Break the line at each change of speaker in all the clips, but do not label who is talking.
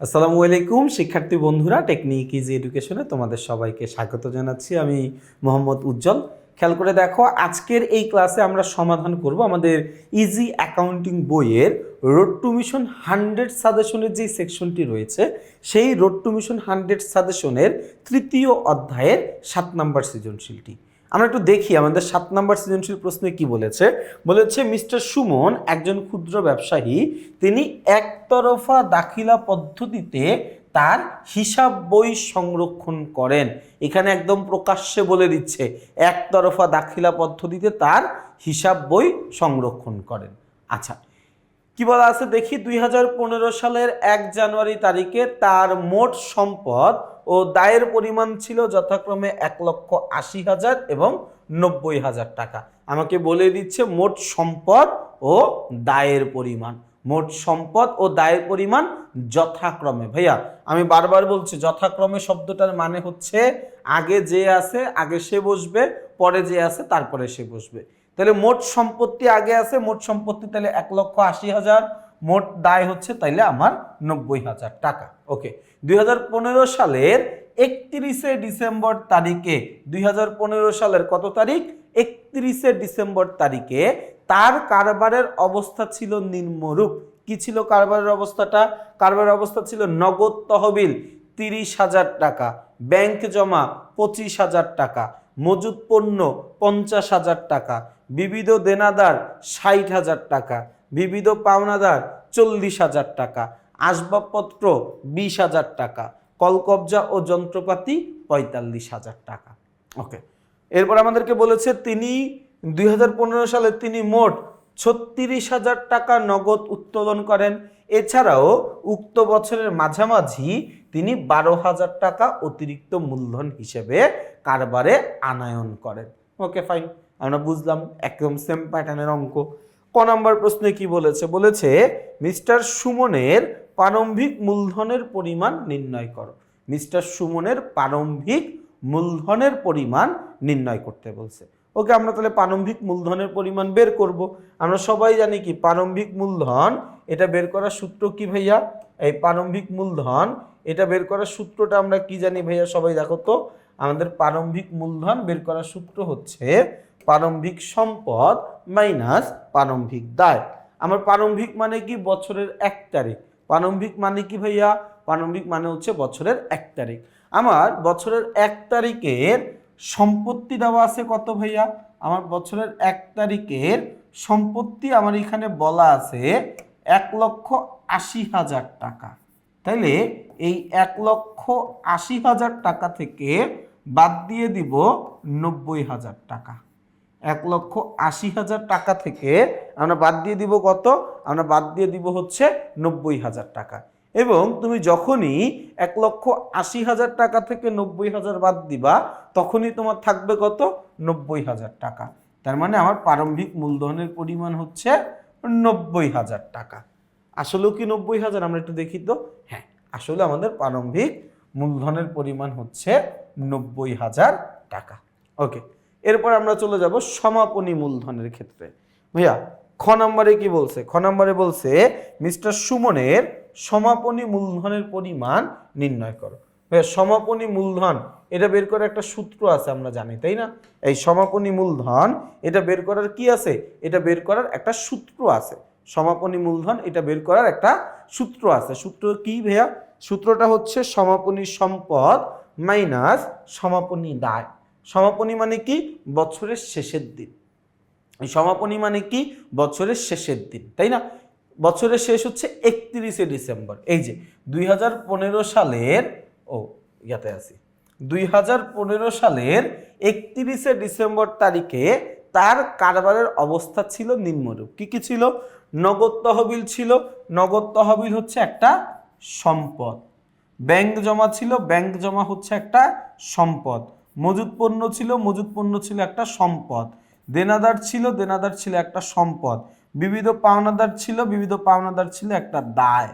আসসালামু আলাইকুম, শিক্ষার্থী বন্ধুরা, টেকনিক ইজি এডুকেশনে তোমাদের সবাইকে স্বাগত জানাচ্ছি। আমি মোহাম্মদ উজ্জ্বল। খেয়াল করে দেখো, আজকের এই ক্লাসে আমরা সমাধান করব আমাদের ইজি অ্যাকাউন্টিং বইয়ের রোড টু মিশন হান্ড্রেড সাজেশনের যে সেকশনটি রয়েছে, সেই রোড টু মিশন হান্ড্রেড সাজেশনের তৃতীয় অধ্যায়ের সাত নম্বর সৃজনশীলটি। আমরা একটু দেখি আমাদের সাত নম্বর সৃজনশীল প্রশ্নে কি বলেছে। বলেছে, মিস্টার সুমন একজন ক্ষুদ্র ব্যবসায়ী, তিনি একতরফা দাখিলা পদ্ধতিতে তার হিসাব বই সংরক্ষণ করেন। এখানে একদম প্রকাশ্যে বলে দিচ্ছে, একতরফা দাখিলা পদ্ধতিতে তার হিসাব বই সংরক্ষণ করেন। আচ্ছা কি বলা আছে? দেখি, দুই হাজার পনেরো সালের এক জানুয়ারি তারিখে তার মোট সম্পদ ও দায়ের পরিমাণ ছিল যথাক্রমে এক লক্ষ আশি হাজার এবং নব্বই হাজার টাকা। আমাকে বলে দিচ্ছে মোট সম্পদ ও দায়ের পরিমাণ। মোট সম্পদ ও দায়ের পরিমাণ যথাক্রমে। ভাইয়া, আমি বারবার বলছি যথাক্রমে শব্দটার মানে হচ্ছে আগে যে আছে, আগে সে বসবে, পরে যে আছে, তারপরে সে বসবে। তাহলে মোট সম্পত্তি আগে আছে, মোট সম্পত্তি তাহলে এক লক্ষ আশি হাজার মোট দায় হচ্ছে তাইলে আমার নব্বই হাজার টাকা। ওকে দুই হাজার পনেরো সালের একত্রিশে ডিসেম্বর তারিখে, দুই হাজার পনেরো সালের কত তারিখ? একত্রিশে ডিসেম্বর তারিখে তার কারবারের অবস্থা ছিল নিম্নরূপ। কি ছিল কারবারের অবস্থাটা? কারবারের অবস্থা ছিল নগদ তহবিল তিরিশ হাজার টাকা, ব্যাংক জমা পঁচিশ হাজার টাকা মজুদ পণ্য পঞ্চাশ হাজার টাকা, বিবিধ দেনাদার ষাট হাজার টাকা বিবিধ পাওনাদার চল্লিশ হাজার টাকা, আসবাবপত্র বিশ হাজার টাকা, কলকবজা ও যন্ত্রপাতি পঁয়তাল্লিশ হাজার টাকা। ওকে এরপর আমাদেরকে বলেছে তিনি, দুই হাজার পনেরো সালে তিনি মোট ছত্রিশ হাজার টাকা নগদ উত্তোলন করেন। এছাড়াও উক্ত বছরের মাঝামাঝি তিনি বারো হাজার টাকা অতিরিক্ত মূলধন হিসেবে কারবারে আনায়ন করেন। ওকে ফাইন আমরা বুঝলাম, একদম সেম প্যাটার্নের অঙ্ক। নম্বর প্রশ্নে কি বলেছে? বলেছে, মিস্টার সুমনের প্রারম্ভিক মূলধনের পরিমাণ নির্ণয় করো। মিস্টার সুমনের প্রারম্ভিক মূলধনের পরিমাণ নির্ণয় করতে বলছে। ওকে, আমরা তাহলে প্রারম্ভিক মূলধনের পরিমাণ বের করব। আমরা সবাই জানি কি, প্রারম্ভিক মূলধন, এটা বের করার সূত্র কি ভাইয়া? এই প্রারম্ভিক মূলধন, এটা বের করার সূত্রটা আমরা কি জানি ভাইয়া? সবাই দেখো তো। আমাদের প্রারম্ভিক মূলধন বের করার সূত্র হচ্ছে প্রারম্ভিক সম্পদ মাইনাস প্রারম্ভিক দায়। আমার প্রারম্ভিক মানে কি? বছরের এক তারিখ। প্রারম্ভিক মানে কি ভাইয়া? প্রারম্ভিক মানে হচ্ছে বছরের এক তারিখ। আমার বছরের এক তারিখের সম্পত্তি দেওয়া আছে কত ভাইয়া? আমার বছরের এক তারিখের সম্পত্তি আমার এখানে বলা আছে এক লক্ষ আশি হাজার টাকা। তাইলে এই এক লক্ষ আশি হাজার টাকা থেকে বাদ দিয়ে দিব নব্বই হাজার টাকা। এক লক্ষ আশি হাজার টাকা থেকে আমরা বাদ দিয়ে দিব কত? আমরা বাদ দিয়ে দিব হচ্ছে নব্বই হাজার টাকা। এবং তুমি যখনই এক লক্ষ আশি হাজার টাকা থেকে নব্বই হাজার বাদ দিবা, তখনই তোমার থাকবে কত? নব্বই হাজার টাকা। তার মানে আমার প্রারম্ভিক মূলধনের পরিমাণ হচ্ছে নব্বই হাজার টাকা। আসলেও কি নব্বই হাজার? আমরা একটু দেখি তো। হ্যাঁ আসলে আমাদের প্রারম্ভিক মূলধনের পরিমাণ হচ্ছে নব্বই হাজার টাকা। ওকে এরপর আমরা চলে যাব সমাপনী মূলধনের ক্ষেত্রে। ভাইয়া, খ নম্বরে কি বলছে? খ নম্বরে বলছে, মিস্টার সুমনের সমাপনী মূলধনের পরিমাণ নির্ণয় করো। ভাইয়া, সমাপনী মূলধন, এটা বের করার একটা সূত্র আছে, আমরা জানি, তাই না? এই সমাপনী মূলধন, এটা বের করার কি আছে? এটা বের করার একটা সূত্র আছে। সমাপনী মূলধন, এটা বের করার একটা সূত্র আছে। সূত্র কি, ভাইয়া? সূত্রটা হচ্ছে সমাপনী সম্পদ মাইনাস সমাপনী দায়। সমাপনী মানে কি? বছরের শেষের দিন। এই সমাপনী মানে কি? বছরের শেষের দিন, তাই না? বছরের শেষ হচ্ছে একত্রিশে ডিসেম্বর। এই যে, দুই হাজার পনেরো সালের, ও, ইয়াতে আছি। দুই হাজার পনেরো সালের একত্রিশে ডিসেম্বর তারিখে তার কারবারের অবস্থা ছিল নিম্নরূপ। কি কি ছিল? নগদ তহবিল ছিল। নগদ তহবিল হচ্ছে একটা সম্পদ। ব্যাংক জমা ছিল। ব্যাংক জমা হচ্ছে একটা সম্পদ। মজুদ পণ্য ছিল, মজুদ পণ্য ছিল একটা সম্পদ। দেনাদার ছিল দেনাদার ছিল একটা সম্পদ। বিবিধ পাওনাদার ছিল, বিবিধ পাওনাদার ছিল একটা দায়।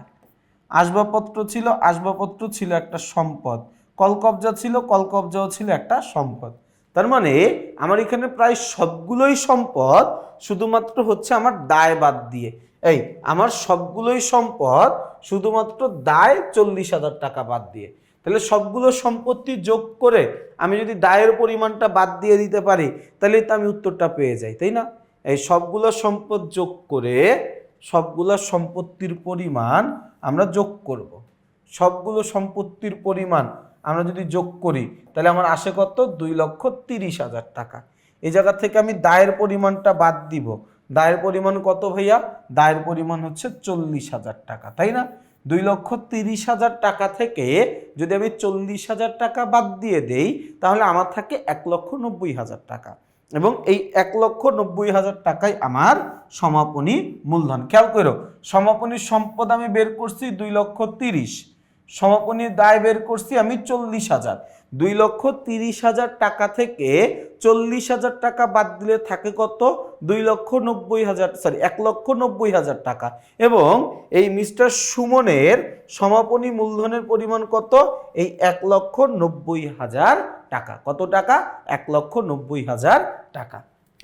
আসবাবপত্র ছিল আসবাবপত্র ছিল একটা সম্পদ। কলকবজা ছিল, কলকবজাও ছিল একটা সম্পদ। তার মানে আমার এখানে প্রায় সবগুলোই সম্পদ, শুধুমাত্র হচ্ছে আমার দায় বাদ দিয়ে। এই, আমার সবগুলোই সম্পদ, শুধুমাত্র দায় চল্লিশ হাজার টাকা বাদ দিয়ে। তাহলে সবগুলো সম্পত্তি যোগ করে আমি যদি দায়ের পরিমাণটা বাদ দিয়ে দিতে পারি তাহলে তো আমি উত্তরটা পেয়ে যাই, তাই না? এই সবগুলো সম্পদ যোগ করে সবগুলো সম্পত্তির পরিমাণ আমরা যোগ করব। সবগুলো সম্পত্তির পরিমাণ আমরা যদি যোগ করি, তাহলে আমার আসে কত? দুই লক্ষ তিরিশ হাজার টাকা। এই জায়গা থেকে আমি দায়ের পরিমাণটা বাদ দিব। দায়ের পরিমাণ কত ভাইয়া? দায়ের পরিমাণ হচ্ছে চল্লিশ হাজার টাকা, তাই না? দুই লক্ষ তিরিশ হাজার টাকা থেকে যদি আমি চল্লিশ হাজার টাকা বাদ দিয়ে দেই, তাহলে আমার থাকে এক লক্ষ নব্বই হাজার টাকা। এবং এই এক লক্ষ নব্বই হাজার টাকাই আমার সমাপনী মূলধন। খেয়াল করো, সমাপনী সম্পদ আমি বের করছি দুই লক্ষ তিরিশ। সমাপনী দায় বের করছি আমি চল্লিশ হাজার। দুই লক্ষ তিরিশ হাজার টাকা থেকে চল্লিশ হাজার টাকা বাদ দিলে থাকে কত? দুই লক্ষ নব্বই হাজার সরি এক লক্ষ নব্বই হাজার টাকা। এবং এই মিস্টার সুমনের সমাপনী মূলধনের পরিমাণ কত? এই এক লক্ষ নব্বই হাজার টাকা। কত টাকা? এক লক্ষ নব্বই হাজার টাকা।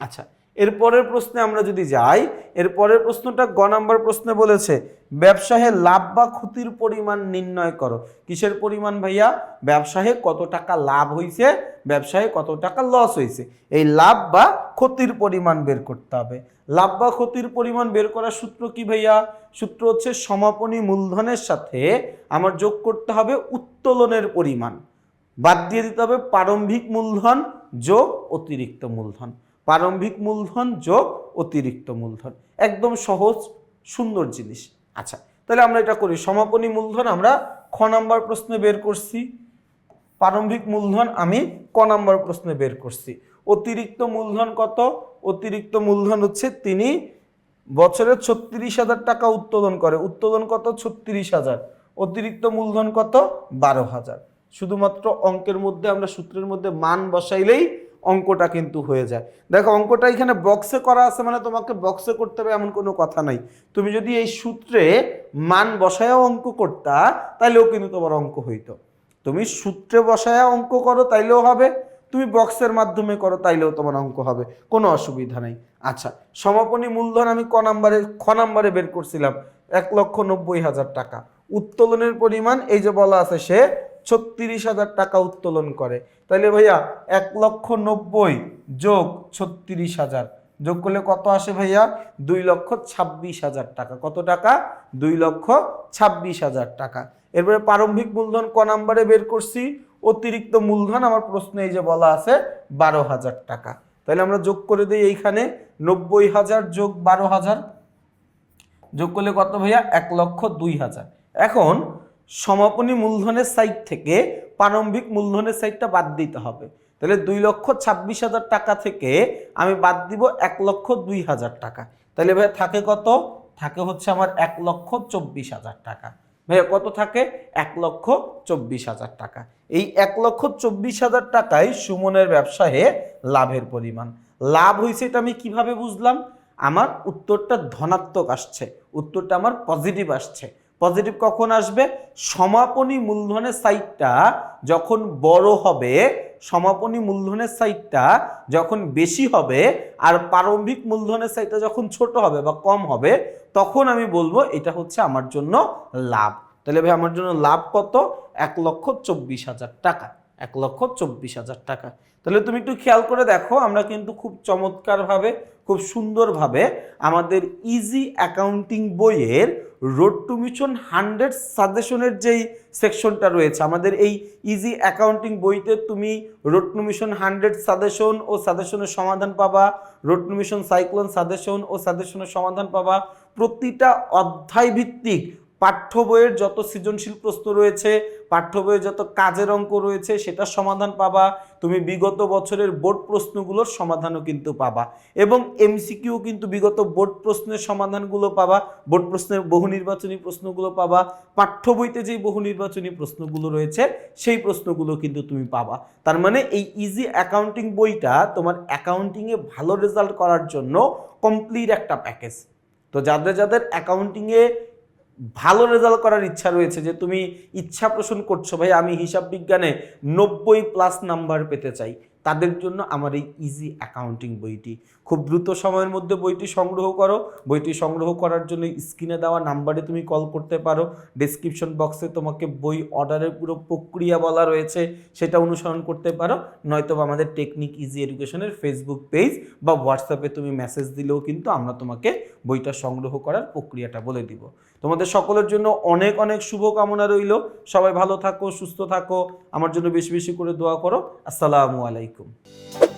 আচ্ছা এরপরের প্রশ্নে আমরা যদি যাই এরপরের প্রশ্নটা গ নাম্বার প্রশ্নে বলেছে, ব্যবসায়ে লাভ বা ক্ষতির পরিমাণ নির্ণয় করো। কিসের পরিমাণ ভাইয়া? ব্যবসায়ে কত টাকা লাভ হয়েছে ব্যবসায়ে কত টাকা লস হয়েছে এই লাভ বা ক্ষতির পরিমাণ বের করতে হবে। লাভ বা ক্ষতির পরিমাণ বের করার সূত্র কি ভাইয়া? সূত্র হচ্ছে সমাপনী মূলধনের সাথে আমার যোগ করতে হবে উত্তোলনের পরিমাণ। বাদ দিয়ে দিতে হবে প্রারম্ভিক মূলধন যোগ অতিরিক্ত মূলধন। প্রারম্ভিক মূলধন যোগ অতিরিক্ত মূলধন। একদম সহজ, সুন্দর জিনিস। আচ্ছা তাহলে আমরা এটা করি। সমাপনী মূলধন আমরা খ নাম্বার প্রশ্নে বের করছি। প্রারম্ভিক মূলধন আমি ক নাম্বার প্রশ্নে বের করছি। অতিরিক্ত মূলধন কত? অতিরিক্ত মূলধন হচ্ছে তিনি বছরে ছত্রিশ হাজার টাকা উত্তোলন করে। উত্তোলন কত? ছত্রিশ হাজার। অতিরিক্ত মূলধন কত? বারো হাজার। শুধুমাত্র অঙ্কের মধ্যে, আমরা সূত্রের মধ্যে মান বসাইলেই অঙ্কটা কিন্তু হয়ে যায়। দেখো, অঙ্কটা এখানে বক্সে করা আছে মানে তোমাকে বক্সে করতে হবে এমন কোনো কথা নাই। তুমি যদি এই সূত্রে মান বসায়ও অঙ্ক করতা তাহলেও কিন্তু তোমার অঙ্ক হইতো। তুমি সূত্রে বসায়া অঙ্ক করো, তাইলেও হবে। তুমি বক্সের মাধ্যমে করো, তাইলেও তোমার অঙ্ক হবে। কোনো অসুবিধা নেই। আচ্ছা সমাপনী মূলধন আমি ক নাম্বারে, খ নাম্বারে বের করছিলাম। এক লক্ষ নব্বই হাজার টাকা। উত্তোলনের পরিমাণ, এই যে বলা আছে সে ছত্রিশ হাজার টাকা উত্তোলন করে। তাইলে ভাইয়া, এক লক্ষ নব্বই যোগ ছত্রিশ হাজার। যোগ করলে কত আসে ভাইয়া? দুই লক্ষ ছাব্বিশ হাজার টাকা। কত টাকা? দুই লক্ষ ছাব্বিশ হাজার টাকা। এরপরে প্রারম্ভিক মূলধন ক নাম্বারে বের করছি। অতিরিক্ত মূলধন আমার প্রশ্নে এই যে বলা আছে, বারো হাজার টাকা। তাহলে আমরা যোগ করে দিই এইখানে, নব্বই হাজার যোগ বারো হাজার। যোগ করলে কত ভাইয়া? এক লক্ষ দুই হাজার। এখন সমাপনী মূলধনের সাইড থেকে প্রারম্ভিক মূলধনের সাইডটা বাদ দিতে হবে। তাহলে দুই লক্ষ ছাব্বিশ হাজার টাকা থেকে আমি বাদ দিব এক লক্ষ দুই হাজার টাকা। তাহলে ভাইয়া থাকে কত? থাকে হচ্ছে আমার এক লক্ষ চব্বিশ হাজার টাকা। ভাইয়া কত থাকে? এক লক্ষ চব্বিশ হাজার টাকা। এই এক লক্ষ চব্বিশ হাজার টাকায় সুমনের ব্যবসায়ে লাভের পরিমাণ। লাভ হয়েছে এটা আমি কীভাবে বুঝলাম? আমার উত্তরটা ধনাত্মক আসছে। উত্তরটা আমার পজিটিভ আসছে। পজিটিভ কখন আসবে? সমাপনী মূলধনের সাইডটা যখন বড় হবে, সমাপনী মূলধনের সাইডটা যখন বেশি হবে আর প্রারম্ভিক মূলধনের সাইডটা যখন ছোট হবে বা কম হবে, তখন আমি বলব এটা হচ্ছে আমার জন্য লাভ। তাহলে ভাই আমার জন্য লাভ কত? এক লক্ষ চব্বিশ হাজার টাকা। এক লক্ষ চব্বিশ হাজার টাকা। তাহলে তুমি একটু খেয়াল করে দেখো, আমরা কিন্তু খুব চমৎকারভাবে, খুব সুন্দরভাবে আমাদের ইজি অ্যাকাউন্টিং বইয়ের রোড টু মিশন হান্ড্রেড সাজেশনের যেই সেকশনটা রয়েছে, আমাদের এই ইজি অ্যাকাউন্টিং বইতে তুমি road to mission hundred suggestion ও সাজেশনের সমাধান পাবা road to mission cyclone suggestion ও সাজেশনের সমাধান পাবা। প্রতিটা অধ্যায় ভিত্তিক পাঠ্য বইয়ের যত সৃজনশীল প্রশ্ন রয়েছে, পাঠ্য বইয়ের যত কাজের অঙ্ক রয়েছে, সেটার সমাধান পাবা। তুমি বিগত বছরের বোর্ড প্রশ্নগুলোর সমাধানও কিন্তু পাবা। এবং এমসিকিউ কিন্তু বিগত বোর্ড প্রশ্নের সমাধানগুলো পাবা। বোর্ড প্রশ্নের বহু নির্বাচনী প্রশ্নগুলো পাবা। পাঠ্য বইতে যেই বহু নির্বাচনী প্রশ্নগুলো রয়েছে, সেই প্রশ্নগুলো কিন্তু তুমি পাবা। তার মানে এই ইজি অ্যাকাউন্টিং বইটা তোমার অ্যাকাউন্টিংয়ে ভালো রেজাল্ট করার জন্য কমপ্লিট একটা প্যাকেজ তো যাদের যাদের অ্যাকাউন্টিংয়ে ভালো রেজাল্ট করার ইচ্ছা রয়েছে যে তুমি ইচ্ছা পোষণ করছ। ভাই, আমি হিসাব বিজ্ঞানে নব্বই প্লাস নাম্বার পেতে চাই। তাদের জন্য আমার এই ইজি অ্যাকাউন্টিং বইটি। খুব দ্রুত সময়ের মধ্যে বইটি সংগ্রহ করো। বইটি সংগ্রহ করার জন্য স্ক্রিনে দেওয়া নাম্বারে তুমি কল করতে পারো। ডেসক্রিপশন বক্সে তোমাকে বই অর্ডারের পুরো প্রক্রিয়া বলা রয়েছে, সেটা অনুসরণ করতে পারো। নয়তো আমাদের টেকনিক ইজি এডুকেশনের ফেসবুক পেজ বা হোয়াটসঅ্যাপে তুমি মেসেজ দিলেও কিন্তু আমরা তোমাকে বইটা সংগ্রহ করার প্রক্রিয়াটা বলে দিব। তোমাদের সকলের জন্য অনেক অনেক শুভকামনা রইল। সবাই ভালো থাকো, সুস্থ থাকো। আমার জন্য বেশি বেশি করে দোয়া করো। আসসালামু আলাইকুম। alaikum.